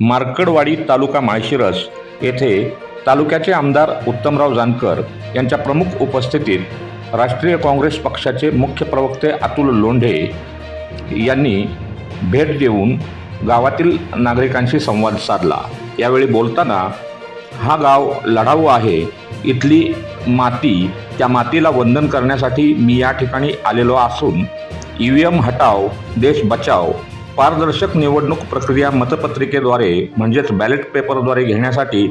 मार्कडवाडी तालुका माळशिरस येथे तालुक्याचे आमदार उत्तमराव जानकर यांच्या प्रमुख उपस्थितीत राष्ट्रीय काँग्रेस पक्षाचे मुख्य प्रवक्ते अतुल लोंढे यांनी भेट देऊन गावातील नागरिकांशी संवाद साधला. यावेळी बोलताना हा गाव लढाऊ आहे. इथली माती त्या मातीला वंदन करण्यासाठी मी या ठिकाणी आलेलो असून ई व्ही एम हटाव देश बचाव पारदर्शक निवडणूक प्रक्रिया मतपत्रिकेद्वारे म्हणजेच बॅलेट पेपरद्वारे घेण्यासाठी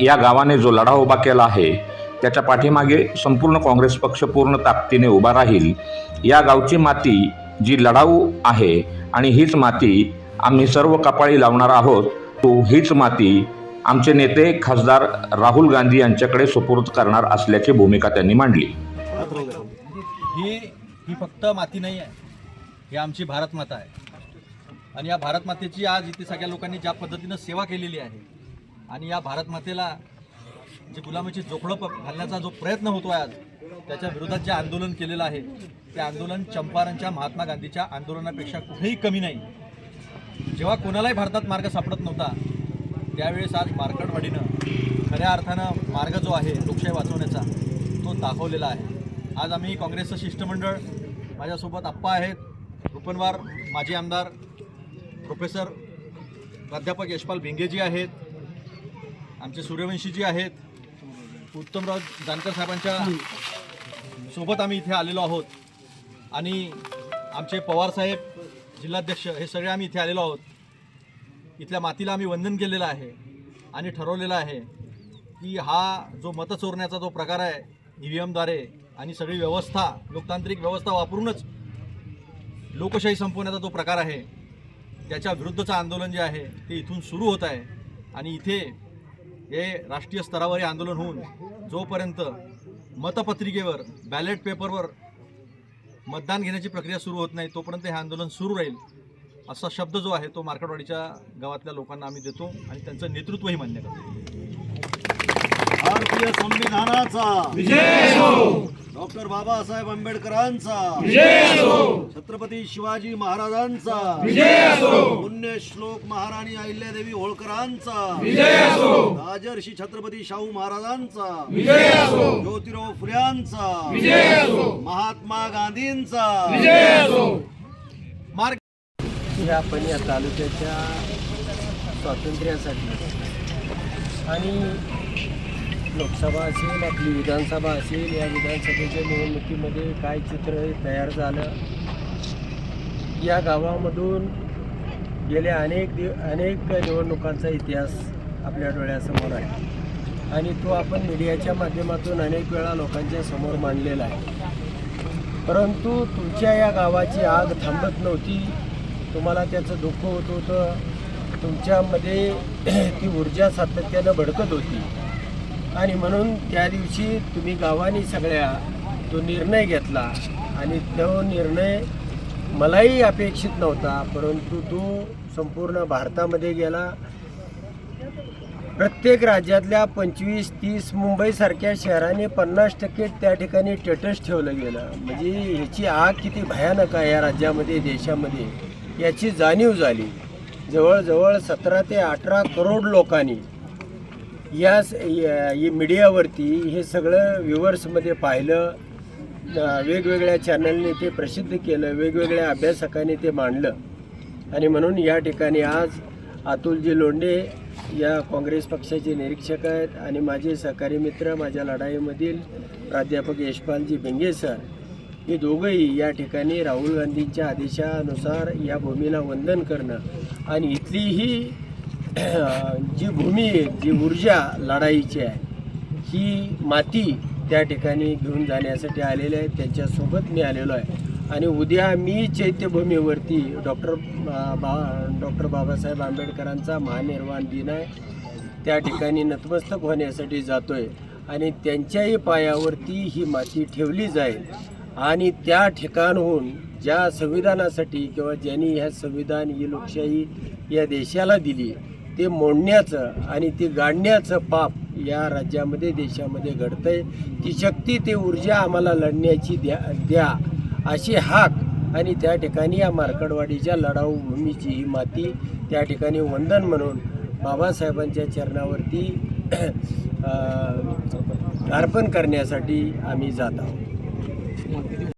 या गावाने जो लढा उभा केला आहे त्याच्या पाठीमागे संपूर्ण काँग्रेस पक्ष पूर्ण ताकदीने उभा राहील या गावची माती जी लढाऊ आहे आणि हीच माती आम्ही सर्व कपाळी लावणार आहोत तो हीच माती आमचे नेते खासदार राहुल गांधी यांच्याकडे सुपूर्द करणार असल्याची भूमिका त्यांनी मांडली. ही ही फक्त माती नाही आहे ही आमची भारत माता आहे. आणि या भारत मातेची आज इथे सगळ्या लोकांनी ज्या पद्धतीनं सेवा केलेली आहे आणि या भारत मातेला जे गुलामीची जोखडं घालण्याचा जो प्रयत्न होतो आहे आज त्याच्या विरोधात जे आंदोलन केलेलं आहे ते आंदोलन चंपारणच्या महात्मा गांधीच्या आंदोलनापेक्षा कुठेही कमी नाही. जेव्हा कोणालाही भारतात मार्ग सापडत नव्हता त्यावेळेस आज मार्कडवाडीनं खऱ्या अर्थानं मार्ग जो आहे लोकशाही वाचवण्याचा तो दाखवलेला आहे. आज आम्ही काँग्रेसचं शिष्टमंडळ माझ्यासोबत आप्पा आहेत रुपनवार माजी आमदार प्रोफेसर प्राध्यापक यशपाल भिंगेजी आहेत आमचे सूर्यवंशीजी आहेत उत्तमराव जानकर साहेबांच्या सोबत आम्ही इथे आलेलो आहोत. आणि आमचे पवार साहेब जिल्हाध्यक्ष हे सगळे आम्ही इथे आलेलो आहोत. इथल्या मातीला आम्ही वंदन केलेलं आहे आणि ठरवलेलं आहे की हा जो मत चोरण्याचा जो प्रकार आहे ई व्ही एमद्वारे आणि सगळी व्यवस्था लोकतांत्रिक व्यवस्था वापरूनच लोकशाही संपवण्याचा जो प्रकार आहे त्याच्या विरुद्धचं आंदोलन जे आहे ते इथून सुरू होत आहे. आणि इथे हे राष्ट्रीय स्तरावर हे आंदोलन होऊन जोपर्यंत मतपत्रिकेवर बॅलेट पेपरवर मतदान घेण्याची प्रक्रिया सुरू होत नाही तोपर्यंत हे आंदोलन सुरू राहील असा शब्द जो आहे तो मार्केटवाडीच्या गावातल्या लोकांना आम्ही देतो आणि त्यांचं नेतृत्वही मान्य करतो. भारतीय संविधानाचा. डॉक्टर बाबासाहेब आंबेडकरांचा. छत्रपती शिवाजी महाराजांचा. पुण्य श्लोक महाराणी अहिल्यादेवी होळकरांचा. राजर्षी छत्रपती शाहू महाराजांचा. ज्योतिराव फुल्यांचा महात्मा गांधींचा. मार्ग ह्या या तालुक्याच्या स्वातंत्र्यासाठी. आणि लोकसभा असेल आपली विधानसभा असेल या विधानसभेच्या निवडणुकीमध्ये काय चित्र हे तयार झालं? या गावामधून गेल्या अनेक दिव अनेक निवडणुकांचा इतिहास आपल्या डोळ्यासमोर आहे. आणि तो आपण मीडियाच्या माध्यमातून अनेक वेळा लोकांच्या समोर मांडलेला आहे. परंतु तुमच्या या गावाची आग थांबत नव्हती. तुम्हाला त्याचं दुःख होत होतं. तुमच्यामध्ये ती ऊर्जा सातत्यानं भडकत होती. आणि म्हणून त्या दिवशी तुम्ही गावाने सगळ्या तो निर्णय घेतला आणि तो निर्णय मलाही अपेक्षित नव्हता परंतु तो संपूर्ण भारतामध्ये गेला. प्रत्येक राज्यातल्या पंचवीस तीस मुंबईसारख्या शहराने पन्नास टक्के त्या ठिकाणी टेटस ठेवलं गेलं. म्हणजे ह्याची आग किती भयानक आहे या राज्यामध्ये देशामध्ये याची जाणीव झाली. जवळजवळ सतरा ते अठरा करोड लोकांनी या या- मीडियावरती हे सगळं व्ह्युअर्समध्ये पाहिलं वेगवेगळ्या चॅनलने ते प्रसिद्ध केलं वेगवेगळ्या अभ्यासकांनी ते मांडलं. आणि म्हणून या ठिकाणी आज अतुलजी लोंढे या काँग्रेस पक्षाचे निरीक्षक आहेत आणि माझे सहकारी मित्र माझ्या लढाईमधील प्राध्यापक यशपालजी भिंगे सर हे दोघंही या ठिकाणी राहुल गांधींच्या आदेशानुसार या भूमीला वंदन करणं आणि इथलीही जी भूमी आहे जी ऊर्जा लढाईची आहे ही माती त्या ठिकाणी घेऊन जाण्यासाठी आलेले आहे त्यांच्यासोबत मी आलेलो आहे. आणि उद्या मी चैत्यभूमीवरती डॉक्टर बा डॉक्टर बाबासाहेब आंबेडकरांचा महानिर्वाण दिन आहे. त्या ठिकाणी नतमस्तक होण्यासाठी जातो आहे आणि त्यांच्याही पायावरती ही माती ठेवली जाईल. आणि त्या ठिकाणहून ज्या संविधानासाठी किंवा ज्यांनी ह्या संविधान ही लोकशाही या देशाला दिली ते मोडण्याचं आणि ते गाडण्याचं पाप या राज्यामध्ये देशामध्ये घडतं आहे ती शक्ती ते ऊर्जा आम्हाला लढण्याची द्या द्या अशी हाक आणि त्या ठिकाणी या मार्कडवाडीच्या लढाऊ भूमीची ही माती त्या ठिकाणी वंदन म्हणून बाबासाहेबांच्या चरणावरती अर्पण करण्यासाठी आम्ही जात आहोत.